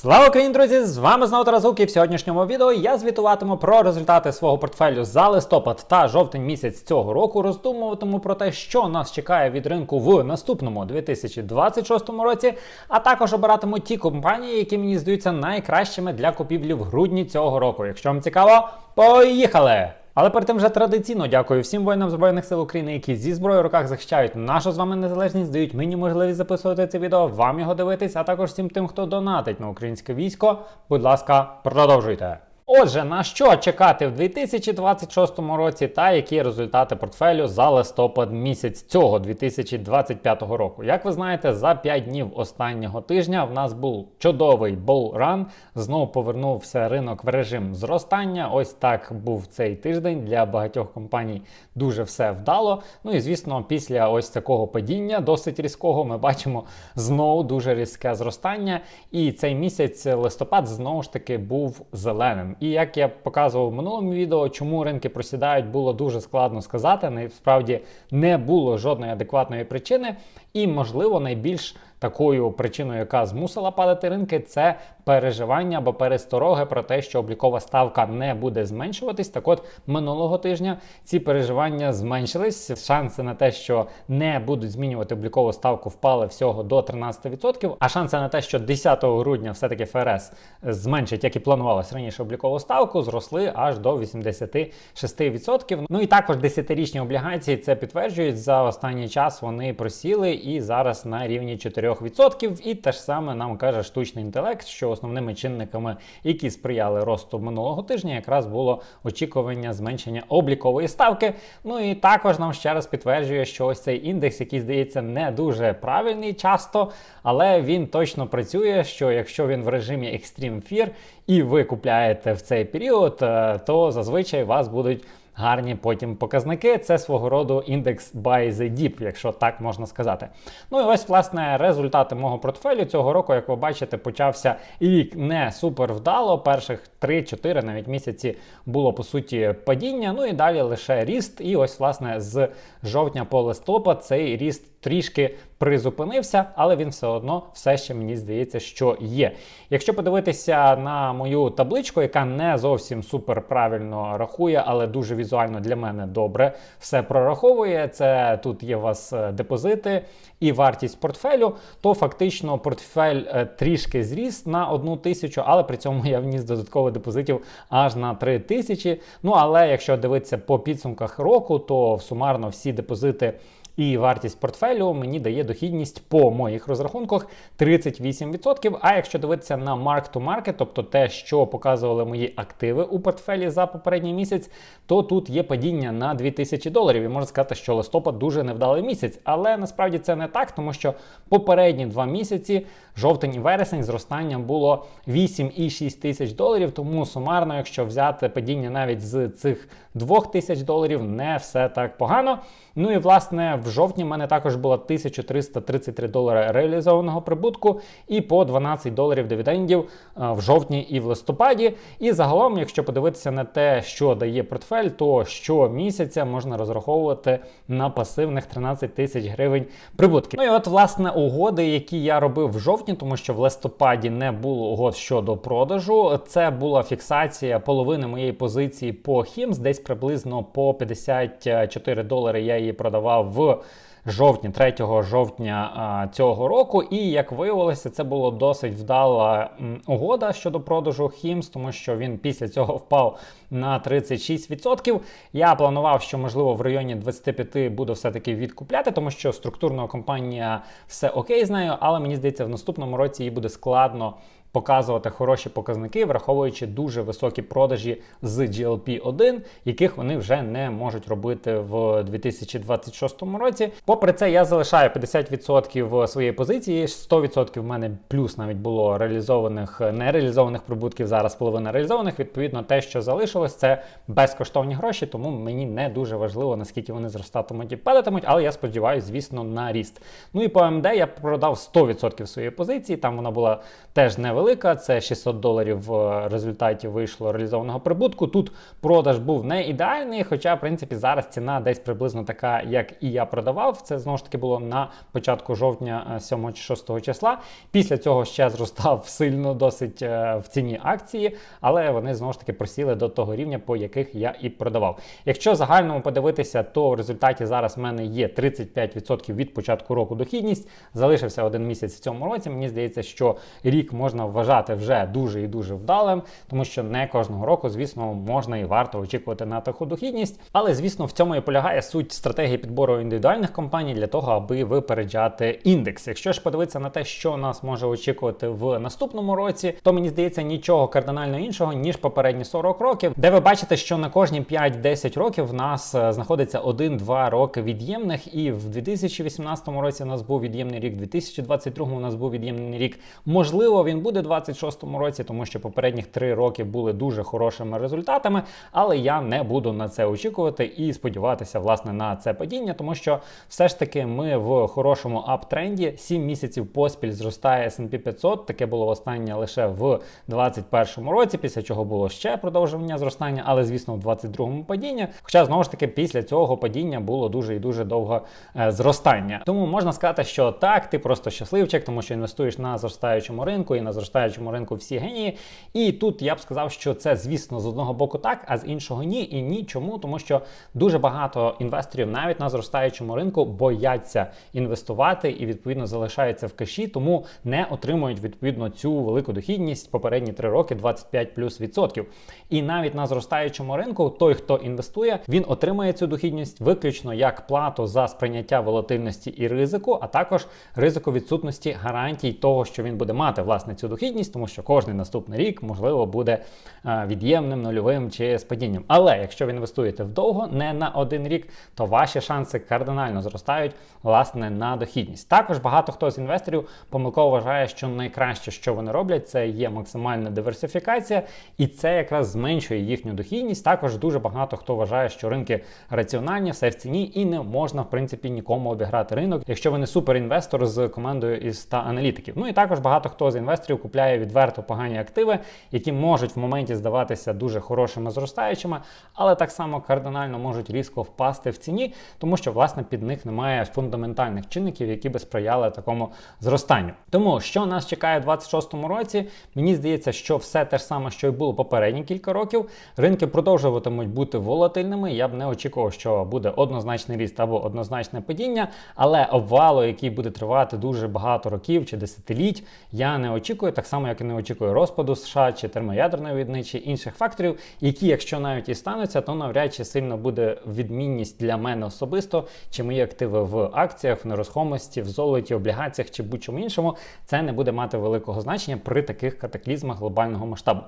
Слава Україні, друзі! З вами знову Тарас Гук, і в сьогоднішньому відео я звітуватиму про результати свого портфелю за листопад та жовтень місяць цього року. Роздумуватиму про те, що нас чекає від ринку в наступному 2026 році, а також обиратиму ті компанії, які мені здаються найкращими для купівлі в грудні цього року. Якщо вам цікаво, поїхали! Але перед тим вже традиційно дякую всім воїнам збройних сил України, які зі зброєю в руках захищають нашу з вами незалежність, дають мені можливість записувати це відео, вам його дивитись, а також всім тим, хто донатить на українське військо. Будь ласка, продовжуйте. Отже, на що чекати в 2026 році та які результати портфелю за листопад місяць цього 2025 року? Як ви знаєте, за 5 днів останнього тижня в нас був чудовий болран. Знову повернувся ринок в режим зростання. Ось так був цей тиждень для багатьох компаній. Дуже все вдало. Ну і звісно, після ось такого падіння, досить різкого, ми бачимо знову дуже різке зростання. І цей місяць листопад знову ж таки був зеленим. І як я показував в минулому відео, чому ринки просідають, було дуже складно сказати. Насправді не було жодної адекватної причини, і, можливо, найбільш такою причиною, яка змусила падати ринки, це переживання або перестороги про те, що облікова ставка не буде зменшуватись. Так от минулого тижня ці переживання зменшились. Шанси на те, що не будуть змінювати облікову ставку, впали всього до 13%. А шанси на те, що 10 грудня все-таки ФРС зменшить, як і планувалось раніше облікову ставку, зросли аж до 86%. Ну і також 10-річні облігації це підтверджують за останній час. Вони просіли і зараз на рівні 4%. І те ж саме нам каже штучний інтелект, що основними чинниками, які сприяли росту минулого тижня, якраз було очікування зменшення облікової ставки. Ну і також нам ще раз підтверджує, що ось цей індекс, який здається не дуже правильний часто, але він точно працює. Що якщо він в режимі Extreme Fear і ви купляєте в цей період, е, то зазвичай вас будуть гарні потім показники. Це свого роду індекс Buy the Dip, якщо так можна сказати. Ну і ось, власне, результати мого портфелю цього року, як ви бачите, почався рік не супер вдало. Перших 3-4 навіть місяці було по суті падіння. Ну і далі лише ріст. І ось, власне, з жовтня по листопад цей ріст трішки призупинився, але він все одно все ще мені здається, що є. Якщо подивитися на мою табличку, яка не зовсім супер правильно рахує, але дуже візуально для мене добре все прораховує. Це тут є у вас е, депозити і вартість портфелю, то фактично портфель е, трішки зріс на одну тисячу, але при цьому я вніс додатково депозитів аж на 3 тисячі. Ну але якщо дивитися по підсумках року, то сумарно всі депозити. І вартість портфелю мені дає дохідність по моїх розрахунках 38%. А якщо дивитися на mark-to-market, тобто те, що показували мої активи у портфелі за попередній місяць, то тут є падіння на 2000 доларів. І можна сказати, що листопад дуже невдалий місяць. Але насправді це не так, тому що попередні два місяці, жовтень і вересень, зростання було 8,6 тисяч доларів. Тому сумарно, якщо взяти падіння навіть з цих 2000 доларів, не все так погано. Ну і власне в жовтні в мене також було 1333 долари реалізованого прибутку і по 12 доларів дивідендів в жовтні і в листопаді. І загалом, якщо подивитися на те, що дає портфель, то щомісяця можна розраховувати на пасивних 13 тисяч гривень прибутки. Ну і от власне угоди, які я робив в жовтні, тому що в листопаді не було угод щодо продажу. Це була фіксація половини моєї позиції по Хімс, десь приблизно по 54 долари я її продавав в жовтні, 3 жовтня цього року. І як виявилося, це було досить вдала угода щодо продажу Хімс, тому що він після цього впав на 36%. Я планував, що можливо в районі 25 буду все-таки відкупляти, тому що структурна компанія все окей з нею, але мені здається, в наступному році їй буде складно показувати хороші показники, враховуючи дуже високі продажі з GLP-1, яких вони вже не можуть робити в 2026 році. Попри це, я залишаю 50% своєї позиції, 100% в мене плюс навіть було реалізованих нереалізованих прибутків. Зараз половина реалізованих. Відповідно, те, що залишилось, це безкоштовні гроші, тому мені не дуже важливо, наскільки вони зростатимуть і падатимуть, але я сподіваюся, звісно, на ріст. Ну і по МД я продав 100% своєї позиції. Там вона була теж невелика невелика. Це 600 доларів в результаті вийшло реалізованого прибутку. Тут продаж був не ідеальний, хоча, в принципі, зараз ціна десь приблизно така, як і я продавав. Це знову ж таки було на початку жовтня 7 чи 6 числа. Після цього ще зростав сильно досить е, в ціні акції, але вони знову ж таки просіли до того рівня, по яких я і продавав. Якщо загальному подивитися, то в результаті зараз в мене є 35% від початку року дохідність. Залишився один місяць в цьому році. Мені здається, що рік можна вважати вже дуже і дуже вдалим, тому що не кожного року, звісно, можна і варто очікувати на таку дохідність. Але звісно, в цьому і полягає суть стратегії підбору індивідуальних компаній для того, аби випереджати індекс. Якщо ж подивитися на те, що нас може очікувати в наступному році, то мені здається нічого кардинально іншого ніж попередні 40 років, де ви бачите, що на кожні 5-10 років в нас е, знаходиться 1-2 роки від'ємних, і в 2018 році у нас був від'ємний рік, в 2022 у нас був від'ємний рік. Можливо, він буде в 26 році, тому що попередніх 3 роки були дуже хорошими результатами, але я не буду на це очікувати і сподіватися власне на це падіння, тому що все ж таки ми в хорошому аптренді 7 місяців поспіль зростає S&P 500, Таке було останнє лише в 2021 році, після чого було ще продовження зростання, але звісно, в 2022 падіння. Хоча знову ж таки після цього падіння було дуже і дуже довго е, зростання. Тому можна сказати, що так, ти просто щасливчик, тому що інвестуєш на зростаючому ринку і на зростаючому ринку всі генії. І тут я б сказав, що це, звісно, з одного боку так, а з іншого ні. І ні. Чому? Тому що дуже багато інвесторів навіть на зростаючому ринку бояться інвестувати і відповідно залишаються в каші, тому не отримують відповідно цю велику дохідність попередні три роки 25 плюс відсотків. І навіть на зростаючому ринку той, хто інвестує, він отримує цю дохідність виключно як плату за сприйняття волатильності і ризику, а також ризику відсутності гарантій того, що він буде мати власне цю дохідність, тому що кожний наступний рік можливо буде е, від'ємним, нульовим чи з падінням. Але якщо ви інвестуєте вдовго, не на один рік, то ваші шанси кардинально зростають власне на дохідність. Також багато хто з інвесторів помилково вважає, що найкраще, що вони роблять, це є максимальна диверсифікація, і це якраз зменшує їхню дохідність. Також дуже багато хто вважає, що ринки раціональні, все в ціні, і не можна в принципі нікому обіграти ринок, якщо ви не суперінвестор з командою із 100 аналітиків. Ну і також багато хто з інвесторів купляє відверто погані активи, які можуть в моменті здаватися дуже хорошими зростаючими, але так само кардинально можуть різко впасти в ціні, тому що власне під них немає фундаментальних чинників, які би сприяли такому зростанню. Тому що нас чекає в 26-му році, мені здається, що все те ж саме, що й було попередні кілька років. Ринки продовжуватимуть бути волатильними. Я б не очікував, що буде однозначний ріст або однозначне падіння, але обвалу, який буде тривати дуже багато років чи десятиліть, я не очікую, так само, як і не очікую розпаду США чи термоядерної війни, чи інших факторів, які, якщо навіть і стануться, то навряд чи сильно буде відмінність для мене особисто, чи мої активи в акціях, в нерухомості, в золоті, облігаціях чи будь-чому іншому, це не буде мати великого значення при таких катаклізмах глобального масштабу.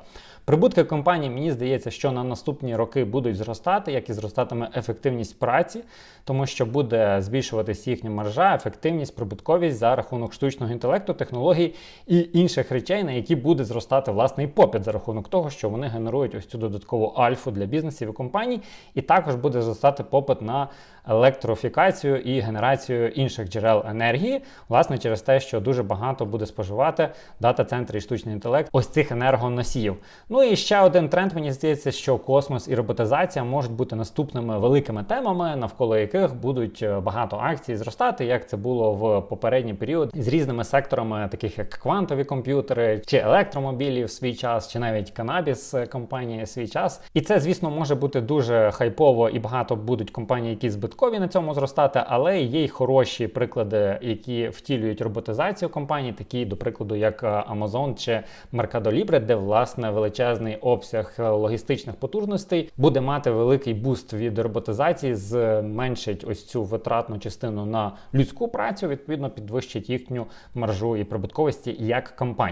Прибутки компанії, мені здається, що на наступні роки будуть зростати, як і зростатиме ефективність праці, тому що буде збільшуватись їхня маржа, ефективність, прибутковість за рахунок штучного інтелекту, технологій і інших речей, на які буде зростати власний попит за рахунок того, що вони генерують ось цю додаткову альфу для бізнесів і компаній, і також буде зростати попит на електрофікацію і генерацію інших джерел енергії, власне, через те, що дуже багато буде споживати дата-центри і штучний інтелект ось цих енергоносіїв. Ну і ще один тренд, мені здається, що космос і роботизація можуть бути наступними великими темами, навколо яких будуть е, багато акцій зростати, як це було в попередній період з різними секторами, таких як квантові комп'ютери, чи електромобілі в свій час, чи навіть канабіс компанії в свій час. І це, звісно, може бути дуже хайпово, і багато будуть компаній, які збиткові на цьому зростати, але є й хороші приклади, які втілюють роботизацію компаній, такі, до прикладу, як Amazon чи Mercado Libre, де власне величезний обсяг логістичних потужностей буде мати великий буст від роботизації, зменшить ось цю витратну частину на людську працю, відповідно підвищить їхню маржу і прибутковості як компанії.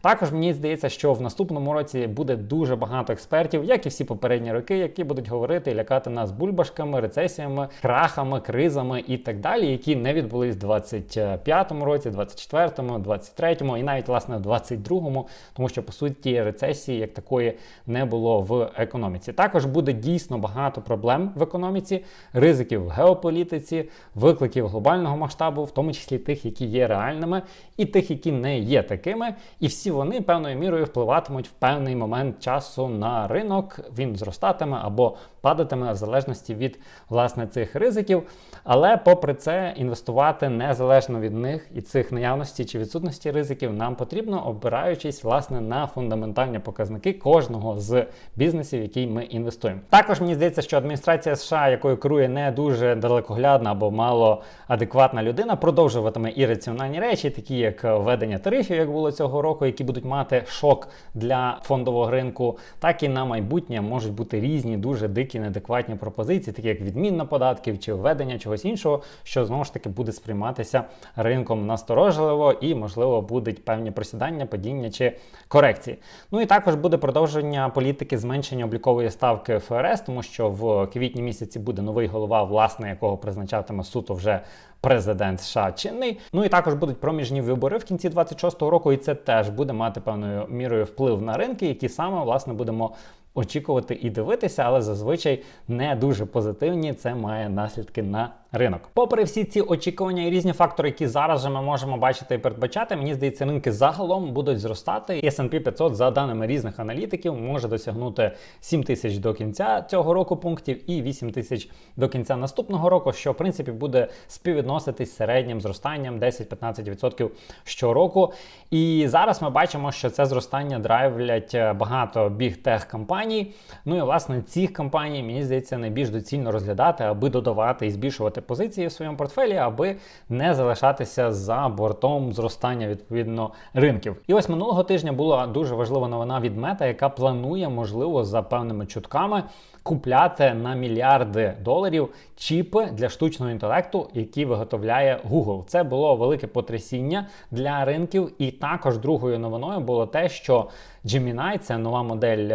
Також мені здається, що в наступному році буде дуже багато експертів, як і всі попередні роки, які будуть говорити і лякати нас бульбашками, рецесіями, крахами, кризами і так далі, які не відбулись в 25-му році, 24-му, 23-му і навіть власне в 22-му, тому що по суті рецесії як такої не було в економіці. Також буде дійсно багато проблем в економіці, ризиків в геополітиці, викликів глобального масштабу, в тому числі тих, які є реальними, і тих, які не є такими. І всі вони певною мірою впливатимуть в певний момент часу на ринок. Він зростатиме або падатиме в залежності від власне цих ризиків. Але, попри це, інвестувати незалежно від них і цих наявності чи відсутності ризиків нам потрібно, обираючись власне на фундаментальні показники кожного з бізнесів, який ми інвестуємо. Також мені здається, що адміністрація США, якою керує не дуже далекоглядна або мало адекватна людина, продовжуватиме і раціональні речі, такі як введення тарифів, як було цього року, які будуть мати шок для фондового ринку, так і на майбутнє можуть бути різні, дуже дикі, неадекватні пропозиції, такі як відмінна податків чи введення чогось іншого, що знову ж таки буде сприйматися ринком насторожливо і, можливо, будуть певні просідання, падіння чи корекції. Ну і також буде продовження політики зменшення облікової ставки ФРС, тому що в квітні місяці буде новий голова, власне, якого призначатиме суто вже президент США чинний. Ну і також будуть проміжні вибори в кінці 26-го року, і це теж буде мати певною мірою вплив на ринки, які саме власне будемо. Очікувати і дивитися, але зазвичай не дуже позитивні. Це має наслідки на ринок. Попри всі ці очікування і різні фактори, які зараз же ми можемо бачити і передбачати, мені здається, ринки загалом будуть зростати. І S&P 500, за даними різних аналітиків, може досягнути 7 тисяч до кінця цього року пунктів і 8 тисяч до кінця наступного року, що в принципі буде співвідноситись середнім зростанням 10-15% щороку. І зараз ми бачимо, що це зростання драйвлять багато біг-тех компаній. Ну і власне цих компаній мені здається найбільш доцільно розглядати, аби додавати і збільшувати позиції в своєму портфелі, аби не залишатися за бортом зростання відповідно ринків. І ось минулого тижня була дуже важлива новина від Мета, яка планує, можливо, за певними чутками купляти на мільярди доларів чіпи для штучного інтелекту, які виготовляє Google. Це було велике потрясіння для ринків. І також другою новиною було те, що Gemini, це нова модель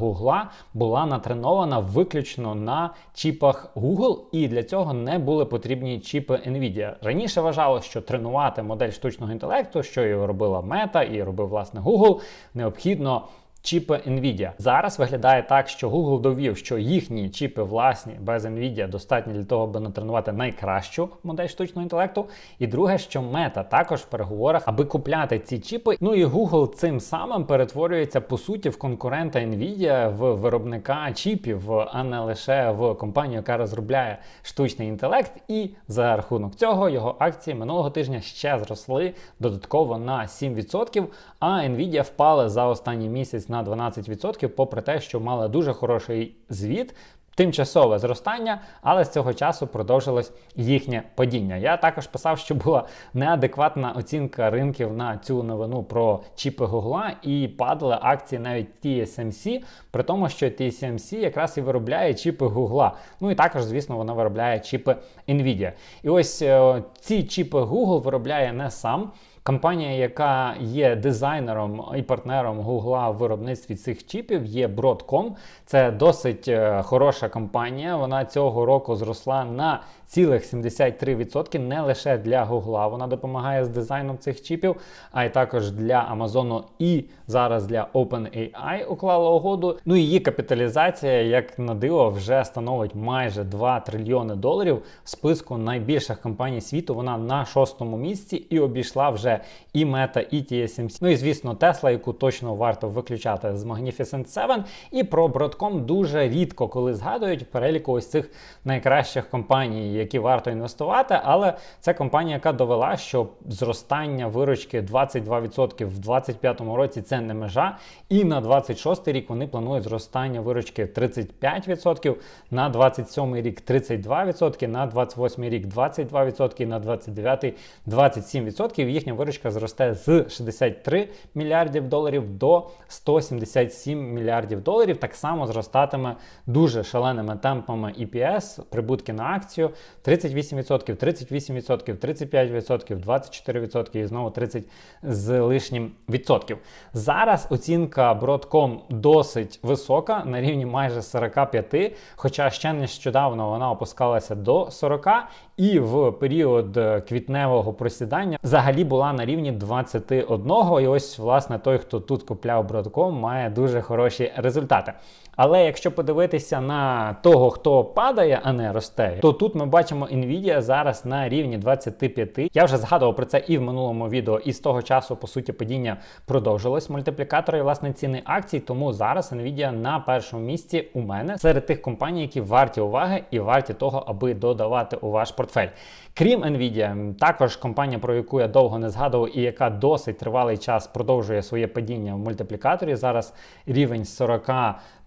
Google, була натренована виключно на чіпах Google, і для цього не були потрібні чіпи Nvidia. Раніше вважало, що тренувати модель штучного інтелекту, що і робила Meta, і робив власне Google, необхідно чіпи Nvidia. Зараз виглядає так, що Google довів, що їхні чіпи власні без Nvidia достатні для того, аби натренувати найкращу модель штучного інтелекту. І друге, що Meta також в переговорах, аби купляти ці чіпи. Ну і Google цим самим перетворюється по суті в конкурента Nvidia, в виробника чіпів, а не лише в компанію, яка розробляє штучний інтелект. І за рахунок цього його акції минулого тижня ще зросли додатково на 7%, а Nvidia впали за останній місяць на 12%, попри те, що мали дуже хороший звіт. Тимчасове зростання, але з цього часу продовжилось їхнє падіння. Я також писав, що була неадекватна оцінка ринків на цю новину про чіпи Гугла, і падали акції навіть TSMC, при тому, що TSMC якраз і виробляє чіпи Гугла. Ну і також, звісно, вона виробляє чіпи Nvidia. І ось е, ці чіпи Google виробляє не сам. Компанія, яка є дизайнером і партнером Google в виробництві цих чіпів, є Broadcom. Це досить е, хороша компанія. Вона цього року зросла на 73% не лише для Google. Вона допомагає з дизайном цих чіпів, а й також для Amazon і зараз для OpenAI уклала угоду. Ну її капіталізація, як на диво, вже становить майже 2 трильйони доларів в списку найбільших компаній світу. Вона на шостому місці і обійшла вже і Meta, і TSMC. Ну і звісно, Tesla, яку точно варто виключати з Magnificent 7. І про Broadcom дуже рідко коли згадують переліку ось цих найкращих компаній, які варто інвестувати. Але це компанія, яка довела, що зростання виручки 22% в 2025 році це не межа. І на 26 рік вони планують зростання виручки 35%, на 27 рік 32%, на 28 рік 22%, на 29 27%. Їхня виручка зросте з 63 мільярдів доларів до 177 мільярдів доларів. Так само зростатиме дуже шаленими темпами EPS, прибутки на акцію 38%, 38%, 35%, 24% і знову 30 з лишнім відсотків. Зараз оцінка Broadcom досить висока, на рівні майже 45, хоча ще нещодавно вона опускалася до 40. І в період е, квітневого просідання взагалі була на рівні 21. І ось, власне, той, хто тут купляв Broadcom, має дуже хороші результати. Але якщо подивитися на того, хто падає, а не росте, то тут ми бачимо Nvidia зараз на рівні 25. Я вже згадував про це і в минулому відео, і з того часу, по суті, падіння продовжилось. Мультиплікатори власне ціни акцій. Тому зараз Nvidia на першому місці у мене серед тих компаній, які варті уваги і варті того, аби додавати у ваш портфель. Крім Nvidia, також компанія, про яку я довго не згадував, і яка досить тривалий час продовжує своє падіння в мультиплікаторі. Зараз рівень 40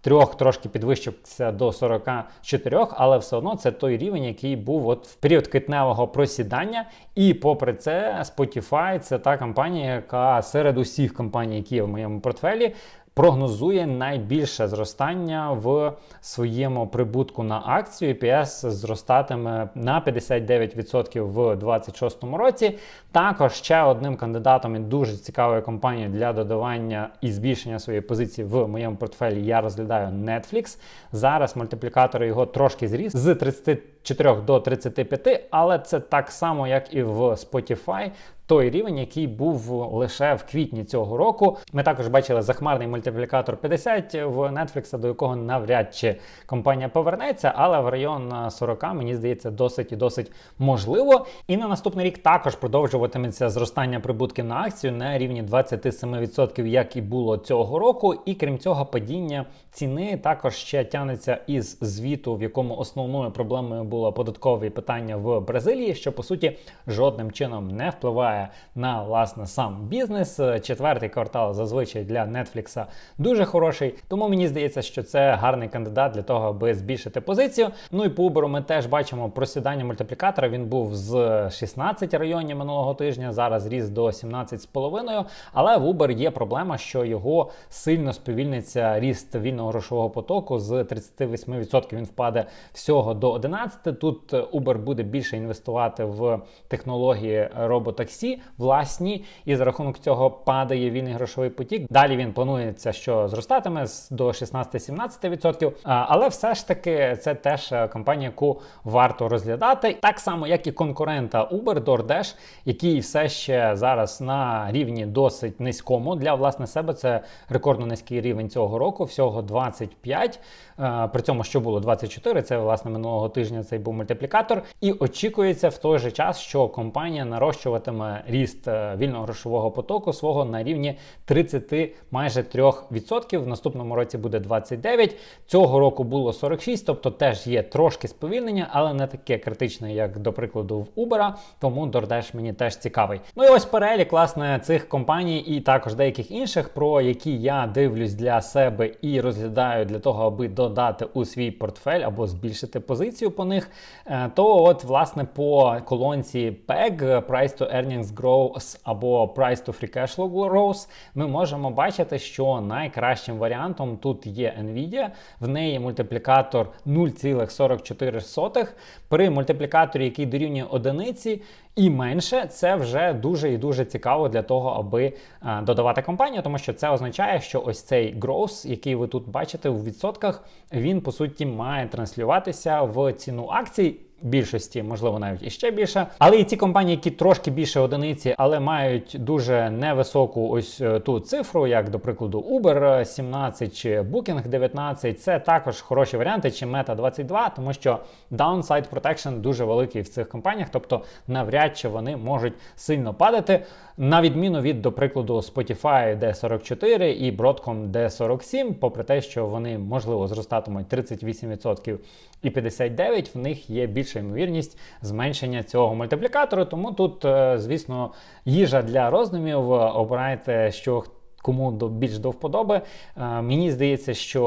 Трьох трошки підвищився до 44, але все одно це той рівень, який був от в період квітневого просідання. І попри це, Spotify це та компанія, яка серед усіх компаній, які в моєму портфелі, прогнозує найбільше зростання в своєму прибутку на акцію. EPS зростатиме на 59% в 2026 році. Також ще одним кандидатом і дуже цікавою компанією для додавання і збільшення своєї позиції в моєму портфелі я розглядаю Netflix. Зараз мультиплікатор його трошки зріс з 34 до 35, але це так само, як і в Spotify той рівень, який був лише в квітні цього року. Ми також бачили захмарний мультиплікатор 50 в Netflix, до якого навряд чи компанія повернеться, але в район 40, мені здається, досить і досить можливо. І на наступний рік також продовжуватиметься зростання прибутків на акцію на рівні 27%, як і було цього року. І крім цього, падіння ціни також ще тягнеться із звіту, в якому основною проблемою було податкові питання в Бразилії, що по суті жодним чином не впливає на власне сам бізнес. Четвертий квартал зазвичай для Netflix дуже хороший. Тому мені здається, що це гарний кандидат для того, аби збільшити позицію. Ну і по Uber ми теж бачимо просідання мультиплікатора. Він був з 16 районів минулого тижня, зараз ріс до 17,5. Але в Uber є проблема, що його сильно сповільниться ріст вільного грошового потоку з 38% він впаде всього до 11%. Тут Uber буде більше інвестувати в технології роботаксі власні, і за рахунок цього падає вільний грошовий потік. Далі він планується, що зростатиме до 16-17%. Але все ж таки це теж е, компанія, яку варто розглядати, так само, як і конкурента Uber, DoorDash, який все ще зараз на рівні досить низькому для власне себе. Це рекордно низький рівень цього року, всього 25. Е, при цьому, що було 24, це власне минулого тижня цей був мультиплікатор. І очікується в той же час, що компанія нарощуватиме ріст е, вільного грошового потоку свого на рівні 30 майже 3%. В наступному році буде 29. Цього року було 46, тобто теж є трошки сповільнення, але не таке критичне, як до прикладу в Uber, тому DoorDash мені теж цікавий. Ну і ось перелік власне цих компаній і також деяких інших, про які я дивлюсь для себе і розглядаю для того, аби додати у свій портфель або збільшити позицію по них. Е, то, от, власне, по колонці PEG, Price to Earnings Growth або Price to Free Cash Flow Growth, ми можемо бачити, що найкращим варіантом тут є Nvidia. В неї мультиплікатор 0,44. При мультиплікаторі, який дорівнює одиниці, і менше це вже дуже і дуже цікаво для того, аби а, додавати компанію, тому що це означає, що ось цей growth, який ви тут бачите у відсотках, він по суті має транслюватися в ціну акцій більшості, можливо, навіть іще більше. Але і ті компанії, які трошки більше одиниці, але мають дуже невисоку ось е, ту цифру, як до прикладу Uber 17 чи Booking 19, це також хороші варіанти, чи Meta 22, тому що downside protection дуже великий в цих компаніях, тобто навряд чи вони можуть сильно падати. На відміну від, до прикладу, Spotify D44 і Broadcom D47, попри те, що вони можливо зростатимуть 38% і 59%, в них є більша ймовірність зменшення цього мультиплікатору. Тому тут, е, звісно, їжа для роздумів. Обирайте, що Кому до більш до вподоби. Е, мені здається, що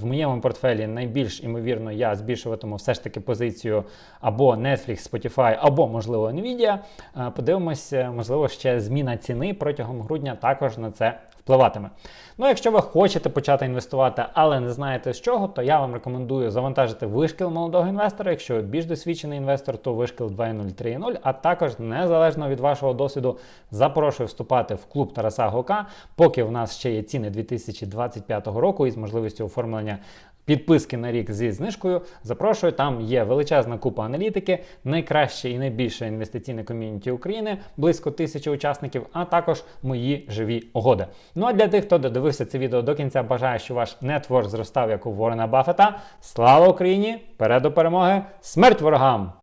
в моєму портфелі найбільш імовірно я збільшуватиму все ж таки позицію або Netflix, Spotify, або, можливо, Nvidia. Е, подивимося, можливо, ще зміна ціни протягом грудня також на це впливатиме. Ну, якщо ви хочете почати інвестувати, але не знаєте з чого, то я вам рекомендую завантажити вишкіл молодого інвестора. Якщо ви більш досвідчений інвестор, то вишкіл 2.0.3.0, а також незалежно від вашого досвіду, запрошую вступати в клуб Тараса Гока, поки в нас ще є ціни 2025 року із можливістю оформлення підписки на рік зі знижкою. Запрошую, там є величезна купа аналітики, найкраще і найбільше інвестиційне ком'юніті України, близько тисячі учасників, а також мої живі угоди. Ну а для тих, хто додивився це відео до кінця, бажаю, що ваш нетворк зростав як у Ворона Баффета. Слава Україні! Перед до перемоги! Смерть ворогам!